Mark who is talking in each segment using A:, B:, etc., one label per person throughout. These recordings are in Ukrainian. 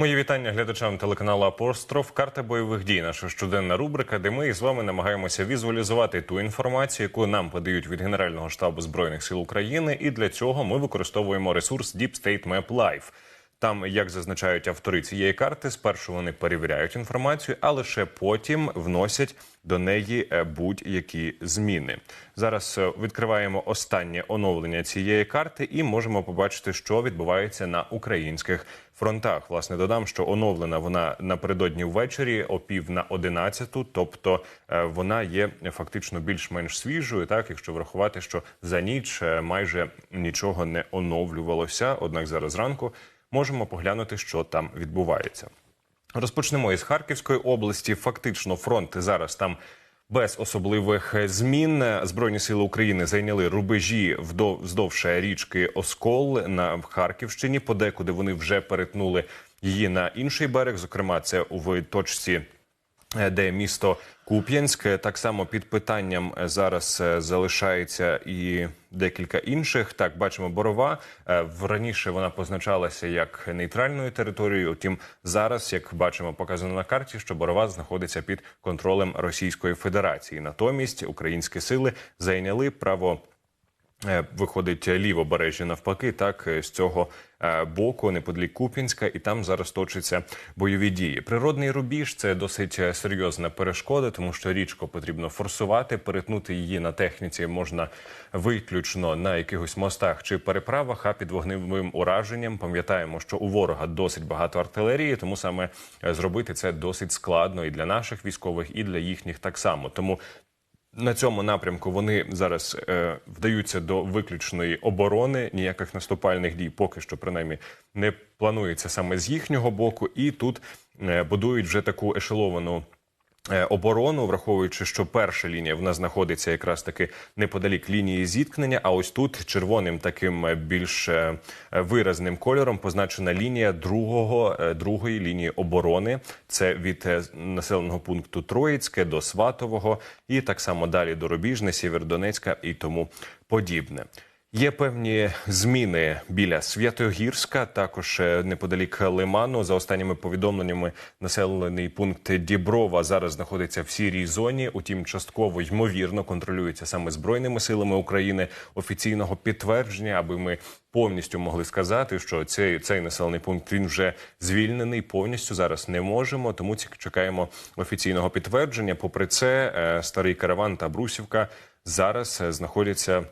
A: Мої вітання глядачам телеканалу Апостроф. Карта бойових дій. Наша щоденна рубрика, де ми з вами намагаємося візуалізувати ту інформацію, яку нам подають від Генерального штабу збройних сил України. І для цього ми використовуємо ресурс Deep State Map Live. Там, як зазначають автори цієї карти, спершу вони перевіряють інформацію, а лише потім вносять до неї е, будь-які зміни. Зараз е, відкриваємо останнє оновлення цієї карти і можемо побачити, що відбувається на українських фронтах. Власне, додам, що оновлена вона напередодні ввечері о пів на одинадцяту, тобто е, вона є фактично більш-менш свіжою, так якщо врахувати, що за ніч майже нічого не оновлювалося. Однак зараз зранку можемо поглянути, що там відбувається. Розпочнемо із Харківської області. Фактично, фронт зараз там без особливих змін. Збройні сили України зайняли рубежі вздовж річки Оскол на Харківщині. Подекуди вони вже перетнули її на інший берег. Зокрема, це у точці де місто Куп'янськ. Так само під питанням е, зараз е, залишається і декілька інших. Так, бачимо борова. Е, Раніше вона позначалася як нейтральною територією. Утім, зараз, як бачимо, показано на карті, що борова знаходиться під контролем Російської Федерації. Натомість українські сили зайняли право. Е, Виходить лівобережжя навпаки, так е, з цього е, боку, неподалік Купінська, і там зараз точаться бойові дії. Природний рубіж це досить серйозна перешкода, тому що річку потрібно форсувати, перетнути її на техніці можна виключно на якихось мостах чи переправах. А під вогневим ураженням пам'ятаємо, що у ворога досить багато артилерії, тому саме зробити це досить складно і для наших військових, і для їхніх так само. Тому на цьому напрямку вони зараз е, вдаються до виключної оборони. Ніяких наступальних дій поки що принаймні не планується саме з їхнього боку, і тут е, будують вже таку ешеловану. Е, Оборону, враховуючи, що перша лінія в нас знаходиться якраз таки неподалік лінії зіткнення. А ось тут червоним таким е, більш е, виразним кольором позначена лінія другого другої лінії оборони. Це від населеного пункту Троїцьке до Сватового, і так само далі до Рубіжне, Сєвєродонецька і тому подібне. Є певні зміни біля Святогірська, також е, неподалік Лиману. За останніми повідомленнями, населений пункт Діброва зараз знаходиться в сірій зоні. Утім, частково ймовірно контролюється саме збройними силами України. Офіційного підтвердження, аби ми повністю могли сказати, що цей, цей населений пункт він вже звільнений. Повністю зараз не можемо. Тому ці- чекаємо офіційного підтвердження. Попри це, е, старий караван та Брусівка зараз е, знаходяться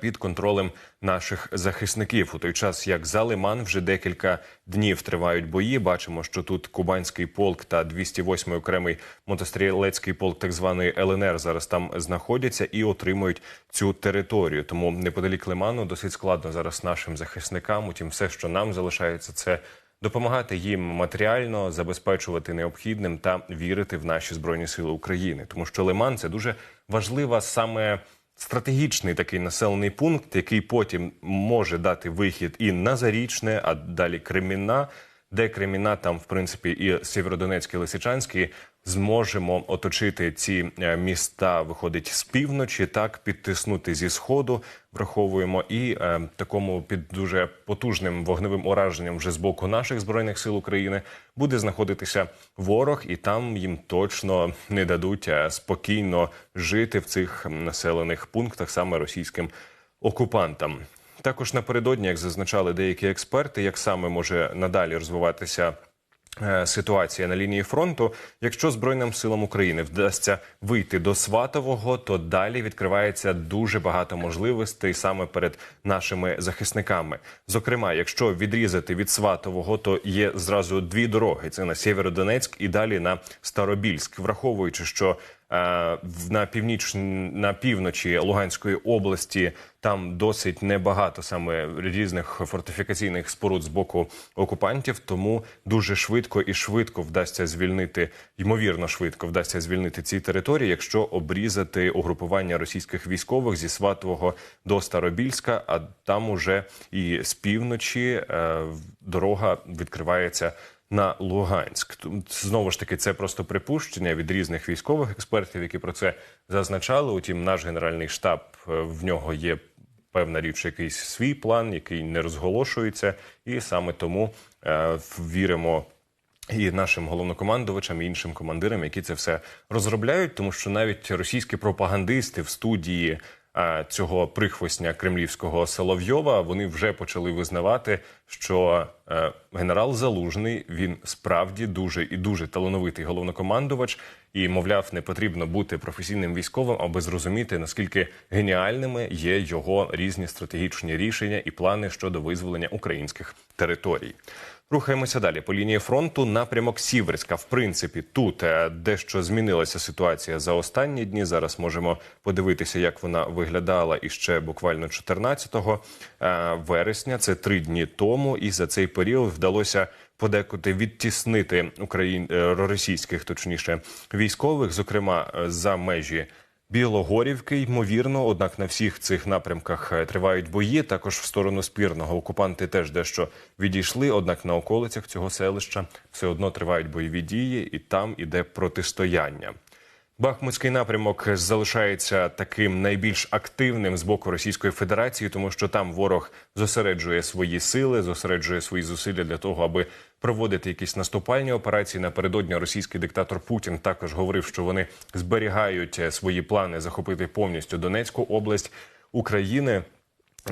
A: під контролем наших захисників. У той час, як за Лиман вже декілька днів тривають бої. Бачимо, що тут Кубанський полк та 208-й окремий мотострілецький полк, так званої ЛНР, зараз там знаходяться і отримують цю територію. Тому неподалік Лиману досить складно зараз нашим захисникам. Утім, все, що нам залишається, це. Допомагати їм матеріально забезпечувати необхідним та вірити в наші збройні сили України, тому що Лиман це дуже важлива саме стратегічний такий населений пункт, який потім може дати вихід і на Зарічне, а далі Креміна, де Креміна, там в принципі і Сєвєродонецький, Лисичанський зможемо оточити ці е, міста. Виходить з півночі, так підтиснути зі сходу. Враховуємо і е, такому під дуже потужним вогневим ураженням вже з боку наших збройних сил України буде знаходитися ворог, і там їм точно не дадуть е, спокійно жити в цих населених пунктах саме російським окупантам. Також напередодні, як зазначали деякі експерти, як саме може надалі розвиватися ситуація на лінії фронту. Якщо Збройним силам України вдасться вийти до Сватового, то далі відкривається дуже багато можливостей саме перед нашими захисниками. Зокрема, якщо відрізати від Сватового, то є зразу дві дороги: це на Сєвєродонецьк і далі на Старобільськ, враховуючи, що е, на північ на півночі Луганської області там досить небагато саме різних фортифікаційних споруд з боку окупантів, тому дуже швидко і швидко вдасться звільнити, ймовірно, швидко вдасться звільнити ці території, якщо обрізати угрупування російських військових зі Сватового до Старобільська, а там уже і з півночі е, дорога відкривається на Луганськ. Знову ж таки, це просто припущення від різних військових експертів, які про це зазначали. Утім, наш генеральний штаб е, в нього є певна річ, якийсь свій план, який не розголошується, і саме тому е, віримо і нашим головнокомандувачам, і іншим командирам, які це все розробляють, тому що навіть російські пропагандисти в студії цього прихвостня кремлівського Соловйова вони вже почали визнавати, що е, генерал Залужний він справді дуже і дуже талановитий головнокомандувач, і мовляв, не потрібно бути професійним військовим, аби зрозуміти наскільки геніальними є його різні стратегічні рішення і плани щодо визволення українських територій. Рухаємося далі по лінії фронту. Напрямок Сіверська. В принципі, тут е, дещо змінилася ситуація за останні дні. Зараз можемо подивитися, як вона виглядала іще буквально 14 е, вересня. Це три дні тому, і за цей період вдалося подекуди відтіснити україн е, російських, точніше військових, зокрема за межі. Білогорівки, ймовірно, однак на всіх цих напрямках е, тривають бої. Також в сторону спірного окупанти теж дещо відійшли. Однак на околицях цього селища все одно тривають бойові дії, і там іде протистояння. Бахмутський напрямок залишається таким найбільш активним з боку Російської Федерації, тому що там ворог зосереджує свої сили, зосереджує свої зусилля для того, аби проводити якісь наступальні операції. Напередодні російський диктатор Путін також говорив, що вони зберігають е, свої плани захопити повністю Донецьку область України.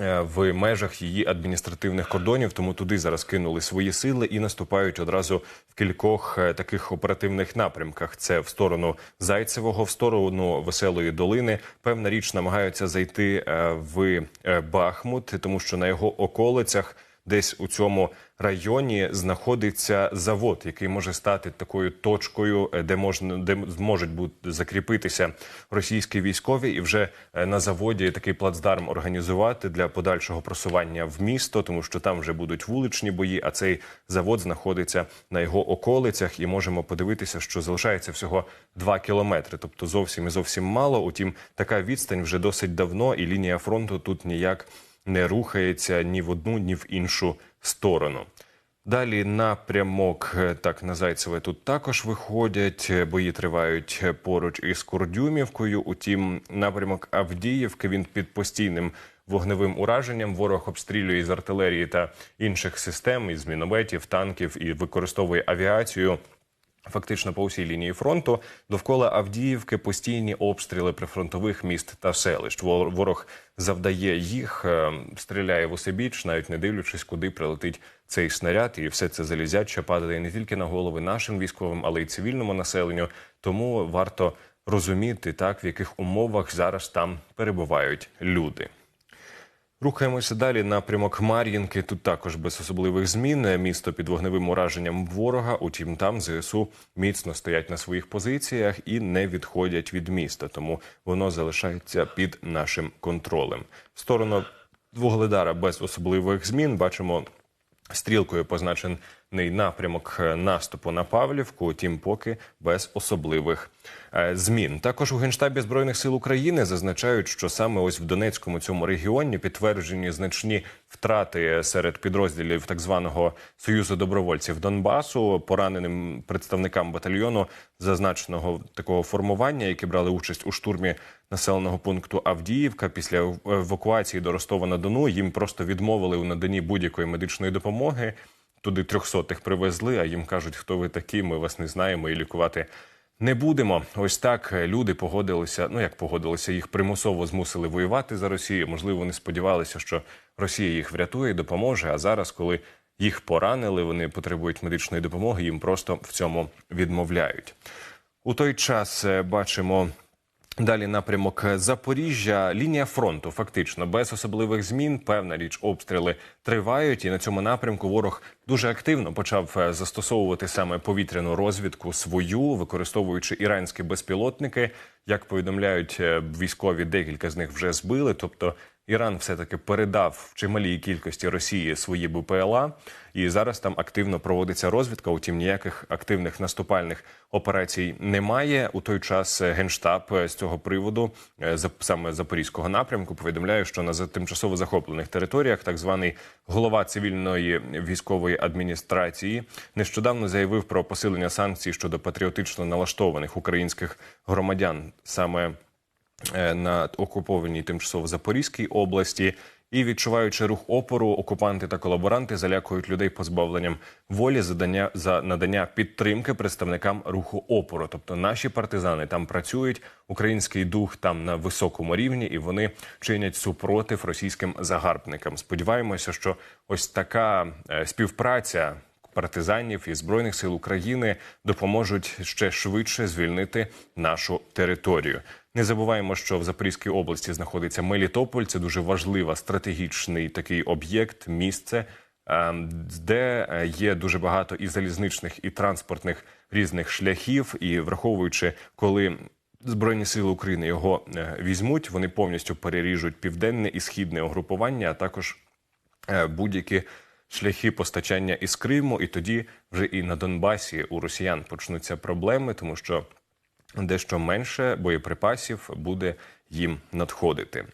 A: Е, В межах її адміністративних кордонів, тому туди зараз кинули свої сили і наступають одразу в кількох е, таких оперативних напрямках. Це в сторону Зайцевого, в сторону Веселої долини. Певна річ намагаються зайти е, в Бахмут, тому що на його околицях десь у цьому районі знаходиться завод, який може стати такою точкою, е, де можна де зможуть бути закріпитися російські військові, і вже е, на заводі такий плацдарм організувати для подальшого просування в місто, тому що там вже будуть вуличні бої. А цей завод знаходиться на його околицях, і можемо подивитися, що залишається всього 2 кілометри, тобто зовсім і зовсім мало. Утім, така відстань вже досить давно, і лінія фронту тут ніяк не рухається ні в одну, ні в іншу сторону. Далі напрямок е, так на Зайцеве тут також виходять. е, Бої тривають е, поруч із Курдюмівкою. Утім, напрямок Авдіївки він під постійним вогневим ураженням. Ворог обстрілює з артилерії та інших систем, із мінометів, танків і використовує авіацію. Фактично по усій лінії фронту довкола Авдіївки постійні обстріли прифронтових міст та селищ. Вор- Ворог завдає їх, е, стріляє в усебіч, навіть не дивлячись, куди прилетить цей снаряд, і все це залізяче падає не тільки на голови нашим військовим, але й цивільному населенню. Тому варто розуміти так, в яких умовах зараз там перебувають люди. Рухаємося далі. Напрямок Мар'їнки. Тут також без особливих змін. Місто під вогневим ураженням ворога. Утім, там ЗСУ міцно стоять на своїх позиціях і не відходять від міста, тому воно залишається під нашим контролем. В сторону Вугледара без особливих змін бачимо стрілкою позначений напрямок е, наступу на Павлівку, утім поки без особливих е, змін. Також у генштабі збройних сил України зазначають, що саме ось в Донецькому цьому регіоні підтверджені значні втрати серед підрозділів так званого союзу добровольців Донбасу, пораненим представникам батальйону зазначеного такого формування, які брали участь у штурмі населеного пункту Авдіївка після евакуації до Ростова на Дону. Їм просто відмовили у наданні будь-якої медичної допомоги. Туди трьохсотих привезли, а їм кажуть, хто ви такі, ми вас не знаємо і лікувати не будемо. Ось так люди погодилися. Ну як погодилися, їх примусово змусили воювати за Росію. Можливо, вони сподівалися, що Росія їх врятує, і допоможе. А зараз, коли їх поранили, вони потребують медичної допомоги. Їм просто в цьому відмовляють. У той час е, бачимо. Далі напрямок Запоріжжя, лінія фронту, фактично без особливих змін. Певна річ, обстріли тривають, і на цьому напрямку ворог дуже активно почав е, застосовувати саме повітряну розвідку свою, використовуючи іранські безпілотники. Як повідомляють е, військові, декілька з них вже збили. Тобто Іран все таки передав в чималій кількості Росії свої БПЛА, і зараз там активно проводиться розвідка. Утім, ніяких активних наступальних операцій немає. У той час е, генштаб е, з цього приводу, е, саме запорізького напрямку, повідомляє, що на тимчасово захоплених територіях так званий голова цивільної військової адміністрації нещодавно заявив про посилення санкцій щодо патріотично налаштованих українських громадян саме на окупованій тимчасово Запорізькій області, І відчуваючи рух опору, окупанти та колаборанти залякують людей позбавленням волі задання за надання підтримки представникам руху опору. Тобто наші партизани там працюють, український дух там на високому рівні, і вони чинять супротив російським загарбникам. Сподіваємося, що ось така е, співпраця партизанів і збройних сил України допоможуть ще швидше звільнити нашу територію. Не забуваємо, що в Запорізькій області знаходиться Мелітополь. Це дуже важлива стратегічний такий об'єкт, місце, е, де е, є дуже багато і залізничних, і транспортних різних шляхів. І враховуючи, коли Збройні сили України його е, візьмуть, вони повністю переріжуть південне і східне угрупування, а також е, будь-які шляхи постачання із Криму, і тоді вже і на Донбасі у росіян почнуться проблеми, тому що дещо менше боєприпасів буде їм надходити.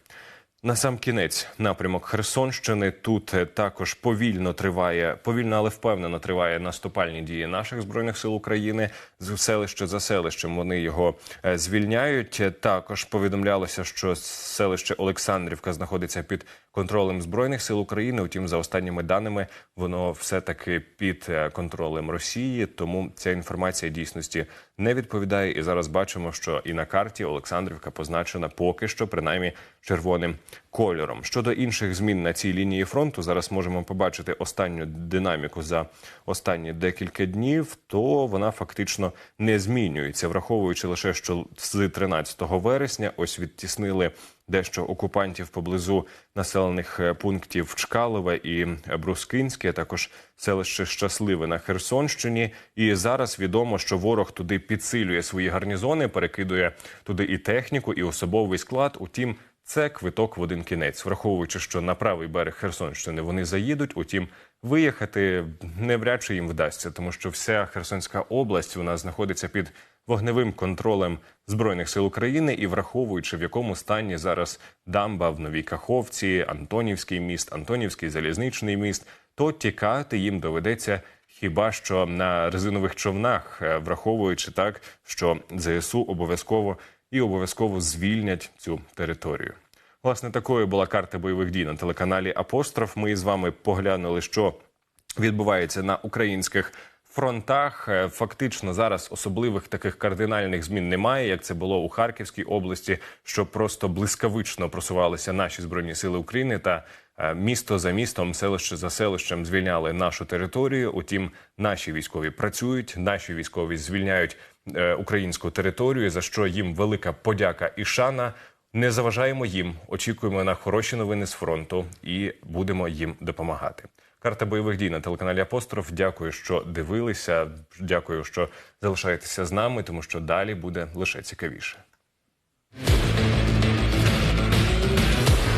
A: На сам кінець напрямок Херсонщини тут е, також повільно триває, повільно, але впевнено триває наступальні дії наших збройних сил України. З селище за селищем вони його е, звільняють. Також повідомлялося, що селище Олександрівка знаходиться під контролем збройних сил України. Утім, за останніми даними, воно все таки під е, контролем Росії. Тому ця інформація дійсності не відповідає. І зараз бачимо, що і на карті Олександрівка позначена поки що, принаймні, червоним кольором. Щодо інших змін на цій лінії фронту, зараз можемо побачити останню динаміку за останні декілька днів. То вона фактично не змінюється, враховуючи лише, що з 13 вересня ось відтіснили дещо окупантів поблизу населених е, пунктів Чкалове і Брускинське, також селище Щасливе на Херсонщині. І зараз відомо, що ворог туди підсилює свої гарнізони, перекидує туди і техніку, і особовий склад. Утім, це квиток в один кінець, враховуючи, що на правий берег Херсонщини вони заїдуть. Утім, виїхати навряд чи їм вдасться, тому що вся Херсонська область нас знаходиться під вогневим контролем збройних сил України і враховуючи в якому стані зараз дамба в Новій Каховці, Антонівський міст, Антонівський залізничний міст, то тікати їм доведеться. Хіба що на резинових човнах, е, враховуючи так, що ЗСУ обов'язково і обов'язково звільнять цю територію. Власне, такою була карта бойових дій на телеканалі Апостроф. Ми з вами поглянули, що відбувається на українських фронтах. Е, Фактично зараз особливих таких кардинальних змін немає, як це було у Харківській області, що просто блискавично просувалися наші збройні сили України та е, місто за містом, селище за селищем звільняли нашу територію. Утім, наші військові працюють, наші військові звільняють е, українську територію, за що їм велика подяка і шана. Не заважаємо їм, очікуємо на хороші новини з фронту і будемо їм допомагати. Карта бойових дій на телеканалі Апостроф. Дякую, що дивилися. Дякую, що залишаєтеся з нами, тому що далі буде лише цікавіше.